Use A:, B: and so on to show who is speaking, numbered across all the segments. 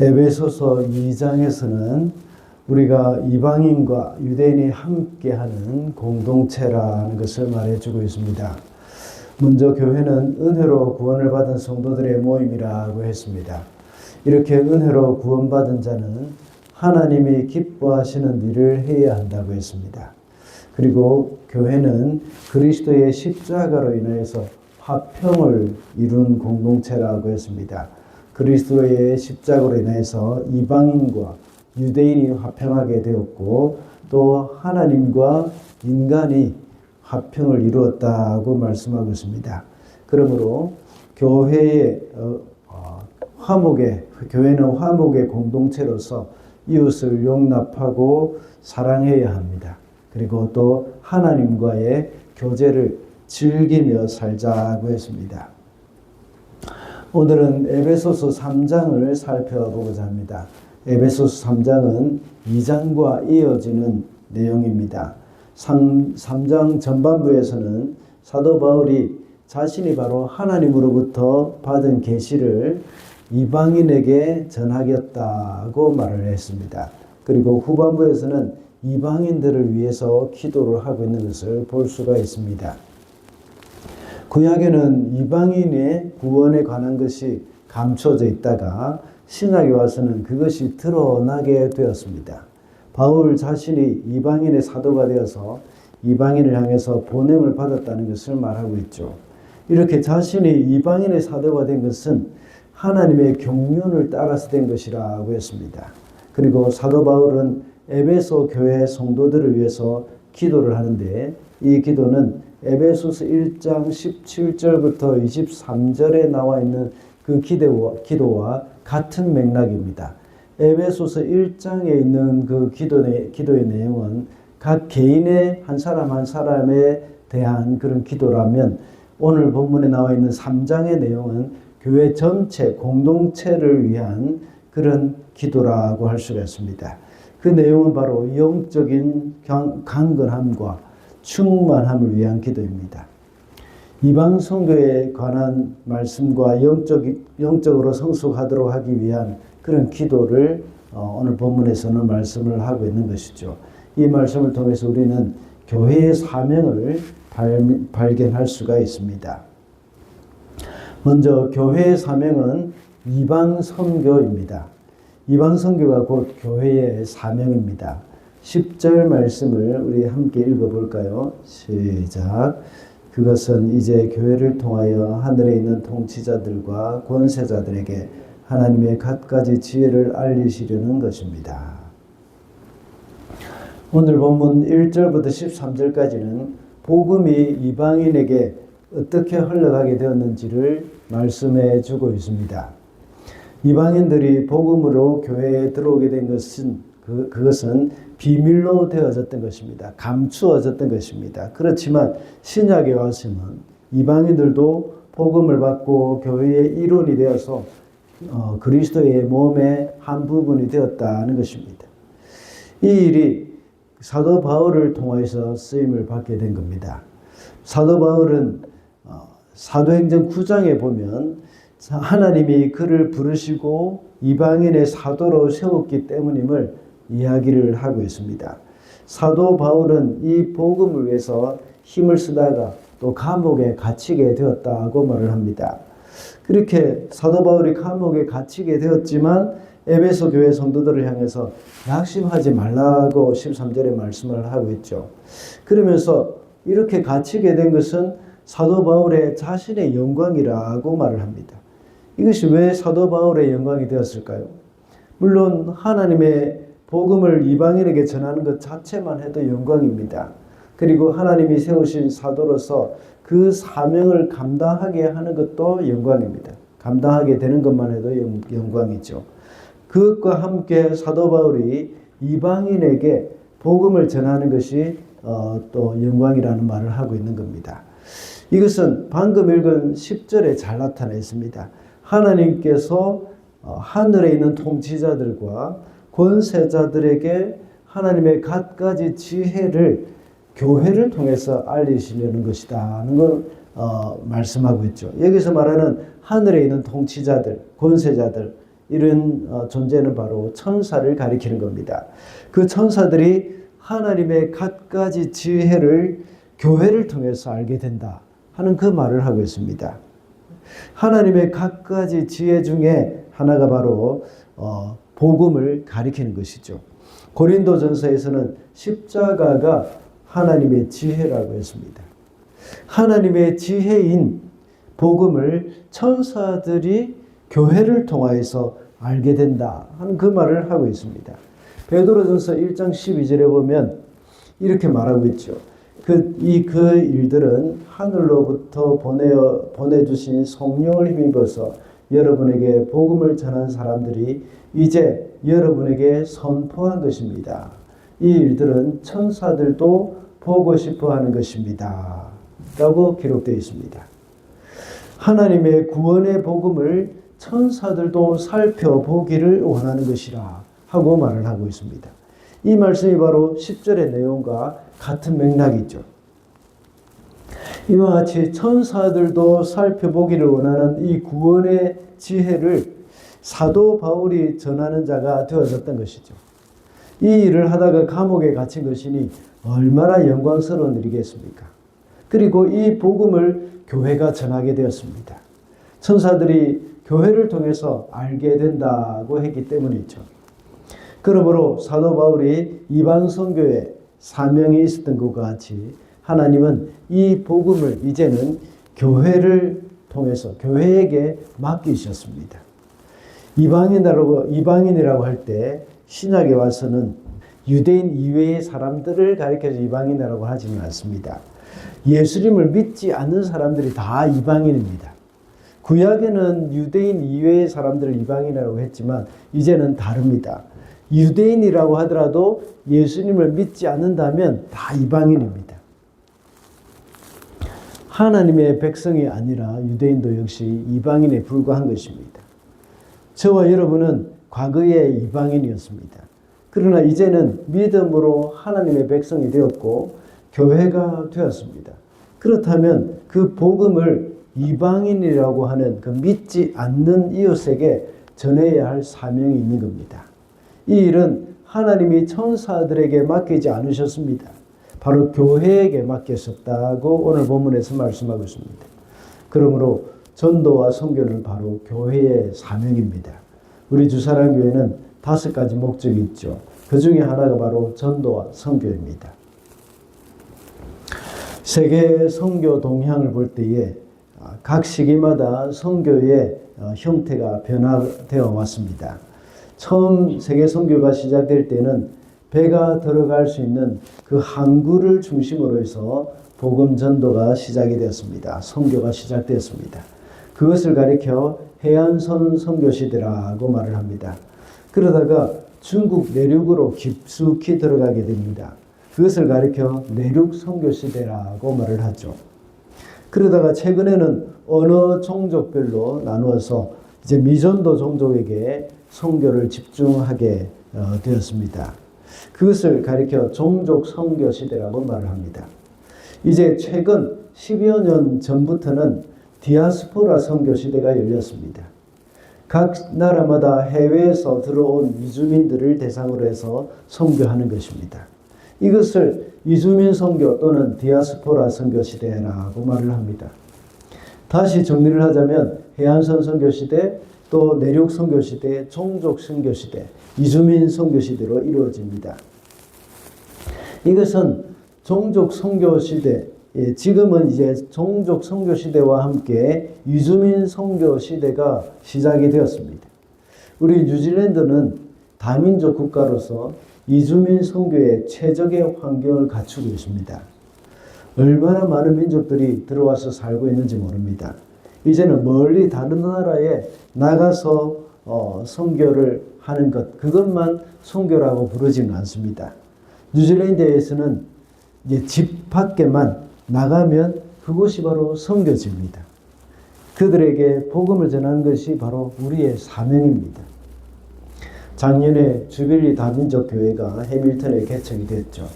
A: 에베소서 2장에서는 우리가 이방인과 유대인이 함께하는 공동체라는 것을 말해주고 있습니다. 먼저 교회는 은혜로 구원을 받은 성도들의 모임이라고 했습니다. 이렇게 은혜로 구원받은 자는 하나님이 기뻐하시는 일을 해야 한다고 했습니다. 그리고 교회는 그리스도의 십자가로 인해서 화평을 이룬 공동체라고 했습니다. 그리스도의 십자가로 인해서 이방인과 유대인이 화평하게 되었고 또 하나님과 인간이 화평을 이루었다고 말씀하고 있습니다. 그러므로 교회의 어, 어, 화목의 교회는 화목의 공동체로서 이웃을 용납하고 사랑해야 합니다. 그리고 또 하나님과의 교제를 즐기며 살자고 했습니다. 오늘은 에베소서 3장을 살펴보고자 합니다. 에베소서 3장은 2장과 이어지는 내용입니다. 3, 3장 전반부에서는 사도 바울이 자신이 바로 하나님으로부터 받은 계시를 이방인에게 전하겠다고 말을 했습니다. 그리고 후반부에서는 이방인들을 위해서 기도를 하고 있는 것을 볼 수가 있습니다. 구약에는 이방인의 구원에 관한 것이 감춰져 있다가 신약에 와서는 그것이 드러나게 되었습니다. 바울 자신이 이방인의 사도가 되어서 이방인을 향해서 보냄을 받았다는 것을 말하고 있죠. 이렇게 자신이 이방인의 사도가 된 것은 하나님의 경륜을 따라서 된 것이라고 했습니다. 그리고 사도 바울은 에베소 교회 성도들을 위해서 기도를 하는데 이 기도는 에베소서 1장 17절부터 23절에 나와 있는 그 기도와, 기도와 같은 맥락입니다. 에베소서 1장에 있는 그 기도의, 기도의 내용은 각 개인의 한 사람 한 사람에 대한 그런 기도라면 오늘 본문에 나와 있는 3장의 내용은 교회 전체 공동체를 위한 그런 기도라고 할 수가 있습니다. 그 내용은 바로 영적인 강건함과 충만함을 위한 기도입니다. 이방 성교에 관한 말씀과 영적, 영적으로 성숙하도록 하기 위한 그런 기도를 어, 오늘 본문에서는 말씀을 하고 있는 것이죠. 이 말씀을 통해서 우리는 교회의 사명을 발, 발견할 수가 있습니다. 먼저 교회의 사명은 이방 선교입니다. 이방 선교가 곧 교회의 사명입니다. 10절 말씀을 우리 함께 읽어볼까요? 시작. 그것은 이제 교회를 통하여 하늘에 있는 통치자들과 권세자들에게 하나님의 갖가지 지혜를 알리시려는 것입니다. 오늘 본문 1절부터 13절까지는 복음이 이방인에게 어떻게 흘러가게 되었는지를 말씀해 주고 있습니다. 이방인들이 복음으로 교회에 들어오게 된 것은 그, 그것은 비밀로 되어졌던 것입니다. 감추어졌던 것입니다. 그렇지만 신약에 와서는 이방인들도 복음을 받고 교회의 일원이 되어서 어, 그리스도의 몸의 한 부분이 되었다는 것입니다. 이 일이 사도 바울을 통해서 쓰임을 받게 된 겁니다. 사도 바울은 어, 사도행전 9장에 보면 하나님이 그를 부르시고 이방인의 사도로 세웠기 때문임을 이야기를 하고 있습니다. 사도 바울은 이 복음을 위해서 힘을 쓰다가 또 감옥에 갇히게 되었다고 말을 합니다. 그렇게 사도 바울이 감옥에 갇히게 되었지만 에베소 교회 성도들을 향해서 낙심하지 말라고 13절에 말씀을 하고 있죠. 그러면서 이렇게 갇히게 된 것은 사도 바울의 자신의 영광이라고 말을 합니다. 이것이 왜 사도 바울의 영광이 되었을까요? 물론 하나님의 복음을 이방인에게 전하는 것 자체만 해도 영광입니다. 그리고 하나님이 세우신 사도로서 그 사명을 감당하게 하는 것도 영광입니다. 감당하게 되는 것만 해도 영광이죠. 그것과 함께 사도 바울이 이방인에게 복음을 전하는 것이 어, 또 영광이라는 말을 하고 있는 겁니다. 이것은 방금 읽은 10절에 잘 나타나 있습니다. 하나님께서 어, 하늘에 있는 통치자들과 권세자들에게 하나님의 갖가지 지혜를 교회를 통해서 알리시려는 것이다. 하는 걸 어, 말씀하고 있죠. 여기서 말하는 하늘에 있는 통치자들, 권세자들, 이런 어, 존재는 바로 천사를 가리키는 겁니다. 그 천사들이 하나님의 갖가지 지혜를 교회를 통해서 알게 된다 하는 그 말을 하고 있습니다. 하나님의 갖가지 지혜 중에 하나가 바로 어, 복음을 가리키는 것이죠. 고린도전서에서는 십자가가 하나님의 지혜라고 했습니다. 하나님의 지혜인 복음을 천사들이 교회를 통하여서 알게 된다 하는 그 말을 하고 있습니다. 베드로전서 1장 12절에 보면 이렇게 말하고 있죠. 그, 이, 그 일들은 하늘로부터 보내어, 보내주신 성령을 힘입어서 여러분에게 복음을 전한 사람들이 이제 여러분에게 선포한 것입니다. 이 일들은 천사들도 보고 싶어 하는 것입니다. 라고 기록되어 있습니다. 하나님의 구원의 복음을 천사들도 살펴보기를 원하는 것이라 하고 말을 하고 있습니다. 이 말씀이 바로 10절의 내용과 같은 맥락이죠. 이와 같이 천사들도 살펴보기를 원하는 이 구원의 지혜를 사도 바울이 전하는 자가 되어졌던 것이죠. 이 일을 하다가 감옥에 갇힌 것이니 얼마나 영광스러운 일이겠습니까? 그리고 이 복음을 교회가 전하게 되었습니다. 천사들이 교회를 통해서 알게 된다고 했기 때문이죠. 그러므로 사도 바울이 이방 선교에 사명이 있었던 것과 같이 하나님은 이 복음을 이제는 교회를 통해서 교회에게 맡기셨습니다. 이방인이라고 이방인이라고 할 때 신약에 와서는 유대인 이외의 사람들을 가리켜서 이방인이라고 하지는 않습니다. 예수님을 믿지 않는 사람들이 다 이방인입니다. 구약에는 유대인 이외의 사람들을 이방인이라고 했지만 이제는 다릅니다. 유대인이라고 하더라도 예수님을 믿지 않는다면 다 이방인입니다. 하나님의 백성이 아니라 유대인도 역시 이방인에 불과한 것입니다. 저와 여러분은 과거에 이방인이었습니다. 그러나 이제는 믿음으로 하나님의 백성이 되었고 교회가 되었습니다. 그렇다면 그 복음을 이방인이라고 하는 그 믿지 않는 이웃에게 전해야 할 사명이 있는 겁니다. 이 일은 하나님이 천사들에게 맡기지 않으셨습니다. 바로 교회에게 맡겼었다고 오늘 본문에서 말씀하고 있습니다. 그러므로 전도와 선교는 바로 교회의 사명입니다. 우리 주사랑교회는 다섯 가지 목적이 있죠. 그 중에 하나가 바로 전도와 선교입니다. 세계 선교 동향을 볼 때에 각 시기마다 선교의 어, 형태가 변화되어 왔습니다. 처음 세계 선교가 시작될 때는 배가 들어갈 수 있는 그 항구를 중심으로 해서 복음 전도가 시작이 되었습니다. 선교가 시작되었습니다. 그것을 가리켜 해안선 선교 시대라고 말을 합니다. 그러다가 중국 내륙으로 깊숙이 들어가게 됩니다. 그것을 가리켜 내륙 선교 시대라고 말을 하죠. 그러다가 최근에는 어느 종족별로 나누어서 이제 미전도 종족에게 선교를 집중하게 어, 되었습니다. 그것을 가리켜 종족 선교 시대라고 말을 합니다. 이제 최근 10여 년 전부터는 디아스포라 선교 시대가 열렸습니다. 각 나라마다 해외에서 들어온 이주민들을 대상으로 해서 선교하는 것입니다. 이것을 이주민 선교 또는 디아스포라 선교 시대라고 말을 합니다. 다시 정리를 하자면 해안선 선교 시대, 또 내륙 선교 시대, 종족 선교 시대, 이주민 선교 시대로 이루어집니다. 이것은 종족 선교 시대, 예, 지금은 이제 종족 선교 시대와 함께 이주민 선교 시대가 시작이 되었습니다. 우리 뉴질랜드는 다민족 국가로서 이주민 선교에 최적의 환경을 갖추고 있습니다. 얼마나 많은 민족들이 들어와서 살고 있는지 모릅니다. 이제는 멀리 다른 나라에 나가서 어, 선교를 하는 것 그것만 선교라고 부르지는 않습니다. 뉴질랜드에서는 이제 집 밖에만 나가면 그곳이 바로 선교지입니다. 그들에게 복음을 전하는 것이 바로 우리의 사명입니다. 작년에 주빌리 다민족 교회가 해밀턴에 개척이 됐죠.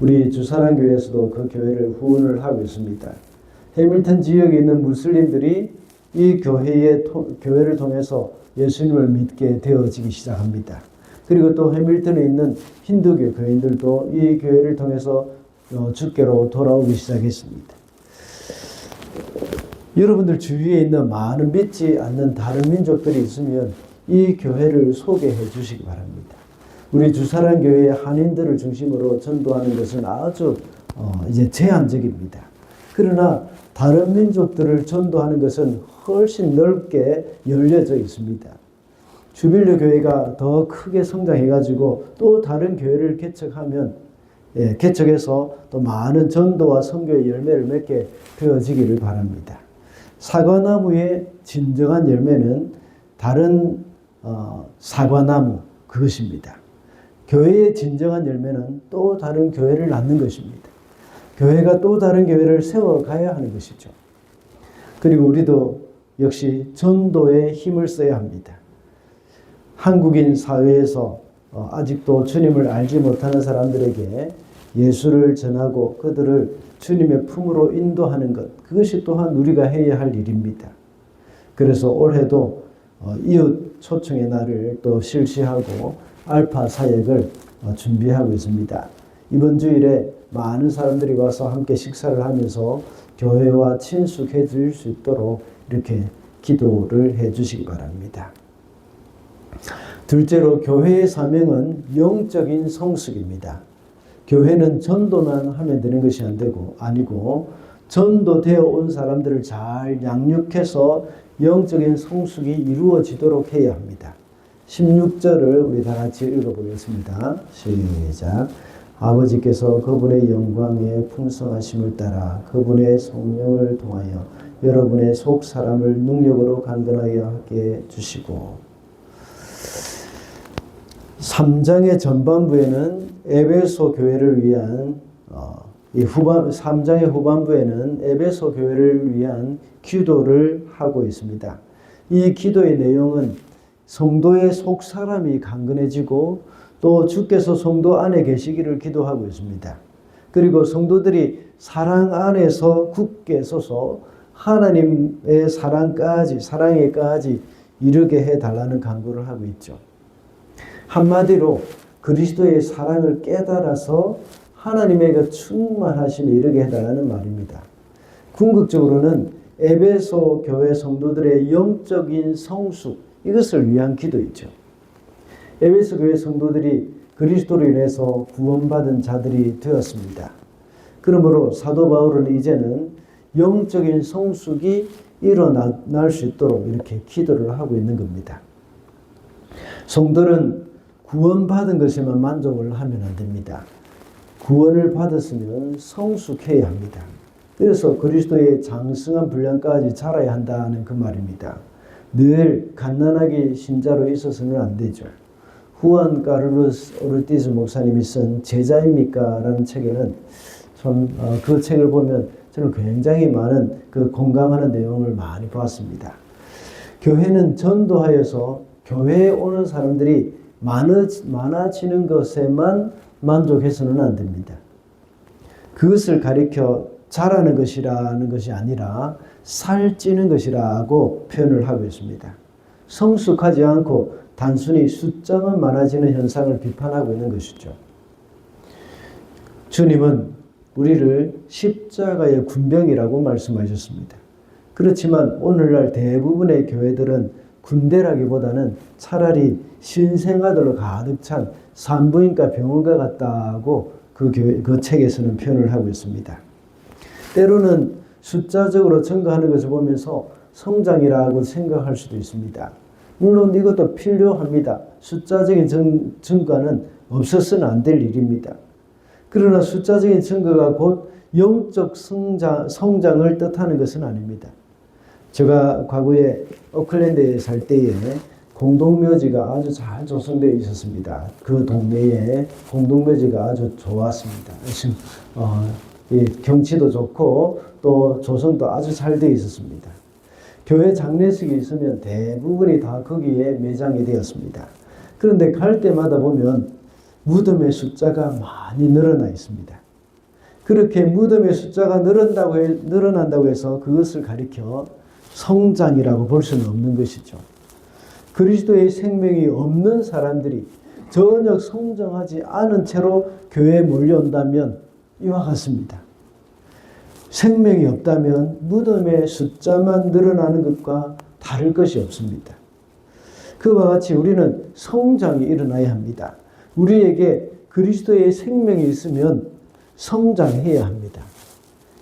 A: 우리 주사랑 교회에서도 그 교회를 후원을 하고 있습니다. 해밀턴 지역에 있는 무슬림들이 이 교회의 교회를 통해서 예수님을 믿게 되어지기 시작합니다. 그리고 또 해밀턴에 있는 힌두교 교인들도 이 교회를 통해서 어, 주께로 돌아오기 시작했습니다. 여러분들 주위에 있는 많은 믿지 않는 다른 민족들이 있으면 이 교회를 소개해 주시기 바랍니다. 우리 주사랑 교회의 한인들을 중심으로 전도하는 것은 아주 어, 이제 제한적입니다. 그러나 다른 민족들을 전도하는 것은 훨씬 넓게 열려져 있습니다. 주빌려 교회가 더 크게 성장해가지고 또 다른 교회를 개척하면 예, 개척해서 또 많은 전도와 선교의 열매를 맺게 되어지기를 바랍니다. 사과나무의 진정한 열매는 다른 어, 사과나무 그것입니다. 교회의 진정한 열매는 또 다른 교회를 낳는 것입니다. 교회가 또 다른 교회를 세워가야 하는 것이죠. 그리고 우리도 역시 전도에 힘을 써야 합니다. 한국인 사회에서 어, 아직도 주님을 알지 못하는 사람들에게 예수를 전하고 그들을 주님의 품으로 인도하는 것, 그것이 또한 우리가 해야 할 일입니다. 그래서 올해도 어, 이웃 초청의 날을 또 실시하고 알파 사역을 어, 준비하고 있습니다. 이번 주일에 많은 사람들이 와서 함께 식사를 하면서 교회와 친숙해질 수 있도록 이렇게 기도를 해 주시기 바랍니다. 둘째로 교회의 사명은 영적인 성숙입니다. 교회는 전도만 하면 되는 것이 안 되고 아니고 전도되어 온 사람들을 잘 양육해서 영적인 성숙이 이루어지도록 해야 합니다. 16절을 우리 다 같이 읽어보겠습니다. 시작. 아버지께서 그분의 영광의 풍성하심을 따라 그분의 성령을 통하여 여러분의 속 사람을 능력으로 강건하게 하게 주시고 3장의 전반부에는 에베소 교회를 위한 어, 이 후반 3장의 후반부에는 에베소 교회를 위한 기도를 하고 있습니다. 이 기도의 내용은 성도의 속 사람이 강건해지고 또 주께서 성도 안에 계시기를 기도하고 있습니다. 그리고 성도들이 사랑 안에서 굳게 서서 하나님의 사랑까지 사랑에까지 이르게 해 달라는 간구를 하고 있죠. 한마디로 그리스도의 사랑을 깨달아서 하나님의 그 충만하심에 이르게 해달라는 말입니다. 궁극적으로는 에베소 교회 성도들의 영적인 성숙 이것을 위한 기도이죠. 에베소 교회 성도들이 그리스도로 인해서 구원받은 자들이 되었습니다. 그러므로 사도 바울은 이제는 영적인 성숙이 일어날 수 있도록 이렇게 기도를 하고 있는 겁니다. 성도는 구원받은 것에만 만족을 하면 안 됩니다. 구원을 받았으면 성숙해야 합니다. 그래서 그리스도의 장성한 분량까지 자라야 한다는 그 말입니다. 늘 갓난아기 신자로 있어서는 안 되죠. 후안 까르루스 오르티스 목사님이 쓴 제자입니까? 라는 책에는 참그 어, 책을 보면 저는 굉장히 많은 그 공감하는 내용을 많이 보았습니다. 교회는 전도하여서 교회에 오는 사람들이 많아지는 것에만 만족해서는 안 됩니다. 그것을 가리켜 자라는 것이라는 것이 아니라 살찌는 것이라고 표현을 하고 있습니다. 성숙하지 않고 단순히 숫자만 많아지는 현상을 비판하고 있는 것이죠. 주님은 우리를 십자가의 군병이라고 말씀하셨습니다. 그렇지만 오늘날 대부분의 교회들은 군대라기보다는 차라리 신생아들로 가득 찬 산부인과 병원과 같다고 그, 교회, 그 책에서는 표현을 하고 있습니다. 때로는 숫자적으로 증가하는 것을 보면서 성장이라고 생각할 수도 있습니다. 물론 이것도 필요합니다. 숫자적인 증, 증가는 없어서는 안 될 일입니다. 그러나 숫자적인 증가가 곧 영적 성장, 성장을 뜻하는 것은 아닙니다. 제가 과거에 오클랜드에 살 때에 공동묘지가 아주 잘 조성되어 있었습니다. 그 동네에 공동묘지가 아주 좋았습니다. 지금 어, 이 경치도 좋고 또 조성도 아주 잘 되어 있었습니다. 교회 장례식이 있으면 대부분이 다 거기에 매장이 되었습니다. 그런데 갈 때마다 보면 무덤의 숫자가 많이 늘어나 있습니다. 그렇게 무덤의 숫자가 늘어난다고, 해, 늘어난다고 해서 그것을 가리켜 성장이라고 볼 수는 없는 것이죠. 그리스도의 생명이 없는 사람들이 전혀 성장하지 않은 채로 교회에 몰려온다면 이와 같습니다. 생명이 없다면 무덤의 숫자만 늘어나는 것과 다를 것이 없습니다. 그와 같이 우리는 성장이 일어나야 합니다. 우리에게 그리스도의 생명이 있으면 성장해야 합니다.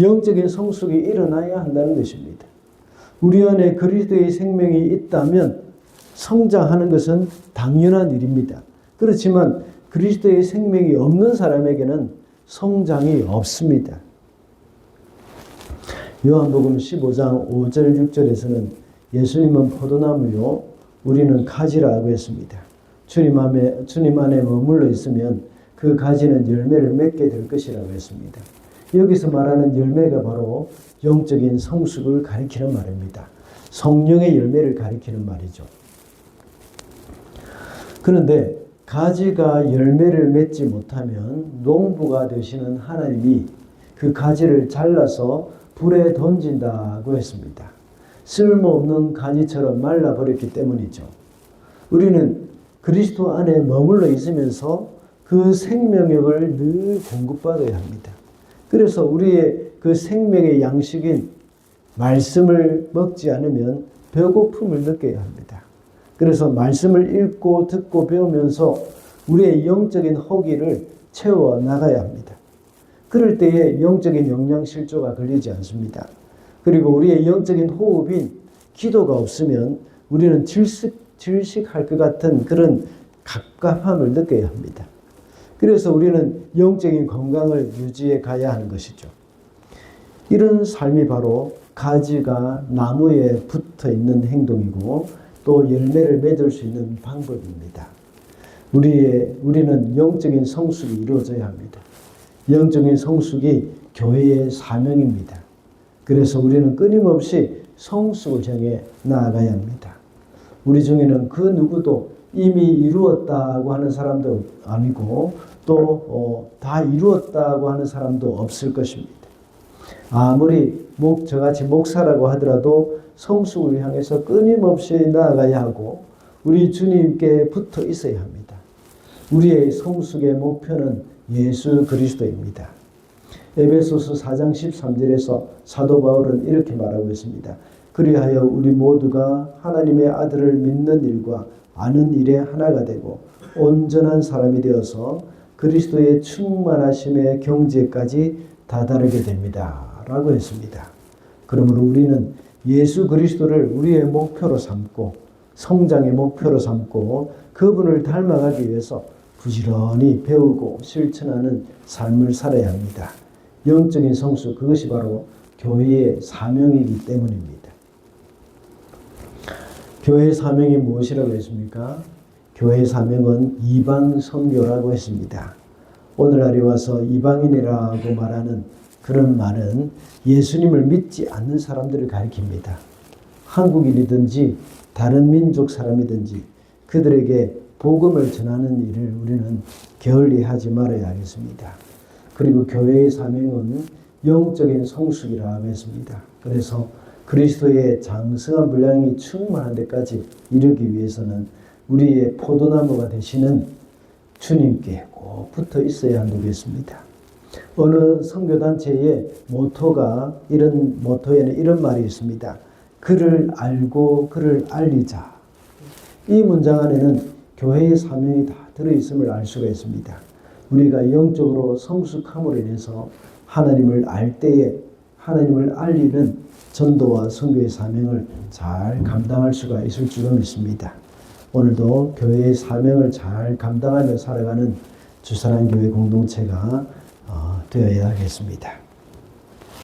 A: 영적인 성숙이 일어나야 한다는 것입니다. 우리 안에 그리스도의 생명이 있다면 성장하는 것은 당연한 일입니다. 그렇지만 그리스도의 생명이 없는 사람에게는 성장이 없습니다. 요한복음 15장 5절 6절에서는 예수님은 포도나무요 우리는 가지라고 했습니다. 주님 안에 주님 안에 머물러 있으면 그 가지는 열매를 맺게 될 것이라고 했습니다. 여기서 말하는 열매가 바로 영적인 성숙을 가리키는 말입니다. 성령의 열매를 가리키는 말이죠. 그런데 가지가 열매를 맺지 못하면 농부가 되시는 하나님이 그 가지를 잘라서 불에 던진다고 했습니다. 쓸모없는 가지처럼 말라버렸기 때문이죠. 우리는 그리스도 안에 머물러 있으면서 그 생명력을 늘 공급받아야 합니다. 그래서 우리의 그 생명의 양식인 말씀을 먹지 않으면 배고픔을 느껴야 합니다. 그래서 말씀을 읽고 듣고 배우면서 우리의 영적인 허기를 채워 나가야 합니다. 그럴 때에 영적인 영양 실조가 걸리지 않습니다. 그리고 우리의 영적인 호흡인 기도가 없으면 우리는 질식, 질식할 것 같은 그런 갑갑함을 느껴야 합니다. 그래서 우리는 영적인 건강을 유지해 가야 하는 것이죠. 이런 삶이 바로 가지가 나무에 붙어 있는 행동이고 또 열매를 맺을 수 있는 방법입니다. 우리의, 우리는 영적인 성숙이 이루어져야 합니다. 영적인 성숙이 교회의 사명입니다. 그래서 우리는 끊임없이 성숙을 향해 나아가야 합니다. 우리 중에는 그 누구도 이미 이루었다고 하는 사람도 아니고 또다 어, 이루었다고 하는 사람도 없을 것입니다. 아무리 목 저같이 목사라고 하더라도 성숙을 향해서 끊임없이 나아가야 하고 우리 주님께 붙어 있어야 합니다. 우리의 성숙의 목표는 예수 그리스도입니다. 에베소서 4장 13절에서 사도 바울은 이렇게 말하고 있습니다. 그리하여 우리 모두가 하나님의 아들을 믿는 일과 아는 일에 하나가 되고 온전한 사람이 되어서 그리스도의 충만하심의 경지까지 다다르게 됩니다. 라고 했습니다. 그러므로 우리는 예수 그리스도를 우리의 목표로 삼고 성장의 목표로 삼고 그분을 닮아가기 위해서 부지런히 배우고 실천하는 삶을 살아야 합니다. 영적인 성수 그것이 바로 교회의 사명이기 때문입니다. 교회의 사명이 무엇이라고 했습니까? 교회의 사명은 이방 선교라고 했습니다. 오늘날에 와서 이방인이라고 말하는 그런 말은 예수님을 믿지 않는 사람들을 가리킵니다. 한국인이든지 다른 민족 사람이든지 그들에게 복음을 전하는 일을 우리는 게을리하지 말아야 하겠습니다. 그리고 교회의 사명은 영적인 성숙이라고 했습니다. 그래서 그리스도의 장성한 분량이 충만한 데까지 이르기 위해서는 우리의 포도나무가 되시는 주님께 꼭 붙어 있어야 한다겠습니다. 어느 선교단체의 모토가 이런 모토에는 이런 말이 있습니다. 그를 알고 그를 알리자. 이 문장 안에는 교회의 사명이 다 들어있음을 알 수가 있습니다. 우리가 영적으로 성숙함으로 인해서 하나님을 알 때에 하나님을 알리는 전도와 선교의 사명을 잘 감당할 수가 있을 줄로 믿습니다. 오늘도 교회의 사명을 잘 감당하며 살아가는 주사랑교회 공동체가 어, 되어야 하겠습니다.